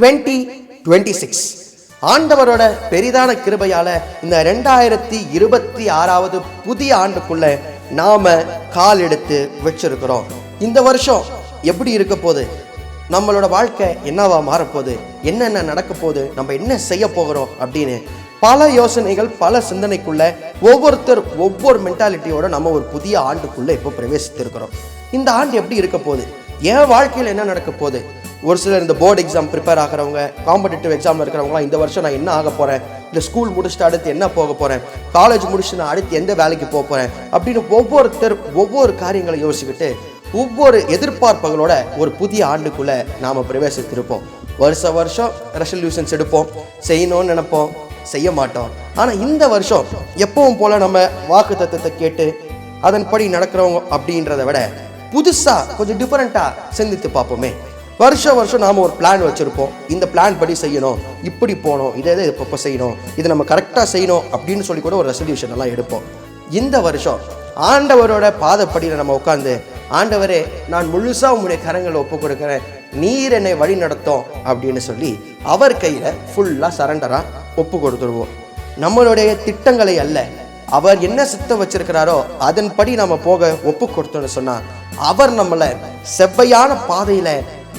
Twenty twenty six ஆண்டவரோட பெரிதான கிருபையால இந்த ரெண்டாயிரத்தி இருபத்தி ஆறாவது புதிய ஆண்டுக்குள்ள நாம கால் எடுத்து வச்சிருக்கிறோம். இந்த வருஷம் எப்படி இருக்க போகுது? நம்மளோட வாழ்க்கை என்னவா மாறப்போகுது? என்னென்ன நடக்க போகுது? நம்ம என்ன செய்ய போகிறோம் அப்படின்னு பல யோசனைகள் பல சிந்தனைக்குள்ள ஒவ்வொருத்தர் ஒவ்வொரு மென்டாலிட்டியோட நம்ம ஒரு புதிய ஆண்டுக்குள்ள இப்போ பிரவேசித்திருக்கிறோம். இந்த ஆண்டு எப்படி இருக்க போகுது? என் வாழ்க்கையில் என்ன நடக்க போகுது? ஒரு சிலர் இந்த போர்டு எக்ஸாம் ப்ரிப்பேர் ஆகிறவங்க காம்படிட்டிவ் எக்ஸாமில் இருக்கிறவங்களாம் இந்த வருஷம் நான் என்ன ஆக போகிறேன் இந்த ஸ்கூல் முடிச்சுட்டு அடுத்து என்ன போக போகிறேன் காலேஜ் முடிச்சுட்டு நான் அடுத்து எந்த வேலைக்கு போக போகிறேன் அப்படின்னு ஒவ்வொருத்தர் ஒவ்வொரு காரியங்களை யோசிச்சுக்கிட்டு ஒவ்வொரு எதிர்பார்ப்புகளோட ஒரு புதிய ஆண்டுக்குள்ளே நாம் பிரவேசித்திருப்போம். வருஷ வருஷம் ரெசல்யூஷன்ஸ் எடுப்போம். செய்யணும்னு நினைப்போம். செய்ய மாட்டோம். ஆனால் இந்த வருஷம் எப்பவும் போல் நம்ம வாக்கு தத்துவத்தை கேட்டு அதன்படி நடக்கிறவங்க அப்படின்றத விட புதுசாக கொஞ்சம் டிஃப்ரெண்ட்டாக சிந்தித்து பார்ப்போமே. வருஷம் வருஷம் நாம் ஒரு பிளான் வச்சுருப்போம். இந்த பிளான் படி செய்யணும். இப்படி போகணும். இதை இதை இப்போ செய்யணும். இதை நம்ம கரெக்டாக செய்யணும் அப்படின்னு சொல்லி கூட ஒரு ரெசல்யூஷன் எல்லாம் எடுப்போம். இந்த வருஷம் ஆண்டவரோட பாதப்படியில் நம்ம உட்காந்து ஆண்டவரே நான் முழுசாக உங்களுடைய கரங்களை ஒப்பு கொடுக்குறேன். நீர் என்னை வழி நடத்தும். அப்படின்னு சொல்லி அவர் கையில் ஃபுல்லாக சரண்டராக ஒப்பு கொடுத்துருவோம் நம்மளுடைய திட்டங்களை அல்ல. அவர் என்ன சித்தம் வச்சிருக்கிறாரோ அதன்படி நம்ம போக ஒப்பு கொடுத்தோம்னு சொன்னால் அவர் நம்மளை செவ்வையான பாதையில்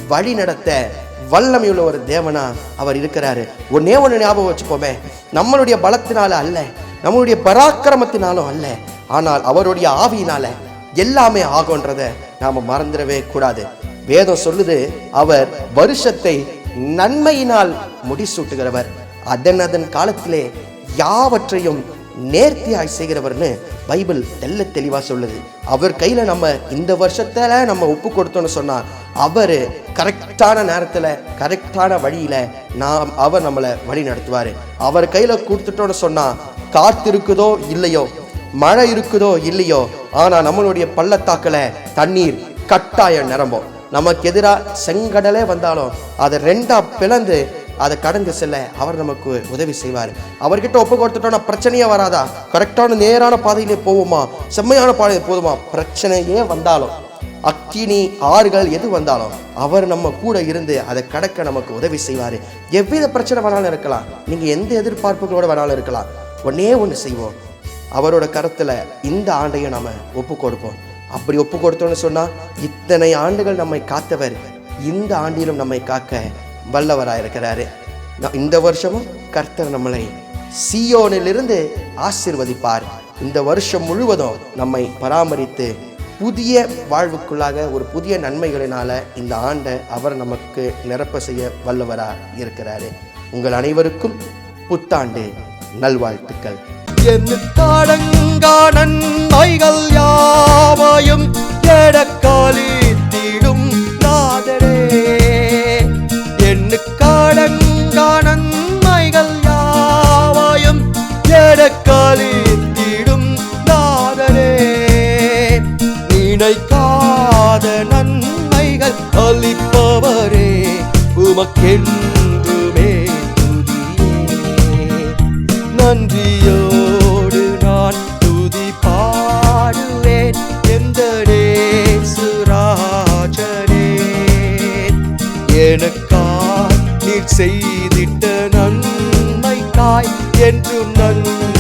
வழி நடத்த வல்லமையுள்ள ஒரு தேவனா அவர் இருக்கிறாரு. ஒன்னே ஒன்று ஞாபகம் வச்சுக்கோமே. நம்மளுடைய பலத்தினால அல்ல நம்மளுடைய பராக்கிரமத்தினாலும் அல்ல. ஆனால் அவருடைய ஆவியினால எல்லாமே ஆகும்ன்றத நாம மறந்துடவே கூடாது. வேதம் சொல்லுது அவர் வருஷத்தை நன்மையினால் முடிசூட்டுகிறவர். அதன் அதன் காலத்திலே யாவற்றையும் நேர்த்தியாய் செய்கிறவர்னு பைபிள் தெல்ல தெளிவாக சொல்லுது. அவர் கையில் நம்ம இந்த வருஷத்தில் நம்ம ஒப்பு கொடுத்தோன்னு சொன்னால் அவர் கரெக்டான நேரத்தில் கரெக்டான வழியில் நாம் அவர் நம்மளை வழி நடத்துவார். அவர் கையில் கொடுத்துட்டோன்னு சொன்னால் காற்று இருக்குதோ இல்லையோ மழை இருக்குதோ இல்லையோ ஆனால் நம்மளுடைய பள்ளத்தாக்கில் தண்ணீர் கட்டாயம் நிரம்பும். நமக்கு எதிராக செங்கடலே வந்தாலும் அதை ரெண்டாக பிளந்து அதை கடந்து செல்ல அவர் நமக்கு உதவி செய்வார். அவர்கிட்ட ஒப்பு கொடுத்துட்டோம்னா பிரச்சனையே வராதா? கரெக்டான நேரான பாதையிலே போவோமா? செம்மையான பாதையில் போதுமா? பிரச்சனையே வந்தாலும் அக்கினி ஆறுகள் எது வந்தாலும் அவர் நம்ம கூட இருந்து அதை கடக்க நமக்கு உதவி செய்வார். எவ்வித பிரச்சனை வேணாலும் இருக்கலாம். நீங்கள் எந்த எதிர்பார்ப்புகளோட வேணாலும் இருக்கலாம். ஒன்னே ஒன்று செய்வோம். அவரோட கருத்தில் இந்த ஆண்டையும் நம்ம ஒப்பு கொடுப்போம். அப்படி ஒப்பு கொடுத்தோம்னு சொன்னால் இத்தனை ஆண்டுகள் நம்மை காத்தவர் இந்த ஆண்டிலும் நம்மை காக்க வல்லவராக இருக்கிறாரு இந்த வருஷமும் கர்த்தர் நம்மளை சியோனிலிருந்து ஆசிர்வதிப்பார். இந்த வருஷம் முழுவதும் நம்மை பராமரித்து புதிய வாழ்வுக்குள்ளாக ஒரு புதிய நன்மைகளினால இந்த ஆண்டை அவர் நமக்கு நிரப்ப செய்ய வல்லவரா இருக்கிறாரு உங்கள் அனைவருக்கும் புத்தாண்டு நல்வாழ்த்துக்கள். எண்ணுக்காடங்கா நன்மைகள் யாவையும் நினைக்காத நன்மைகள் அளிப்பவரே உமக்கென்றுமே துதியே. நன்றியோடு நான் துதி பாடுவேன் எந்த சுராஜனே எனக்கா நீர் செய்திட்ட நன்மைக்காய் என்றும் நன்மை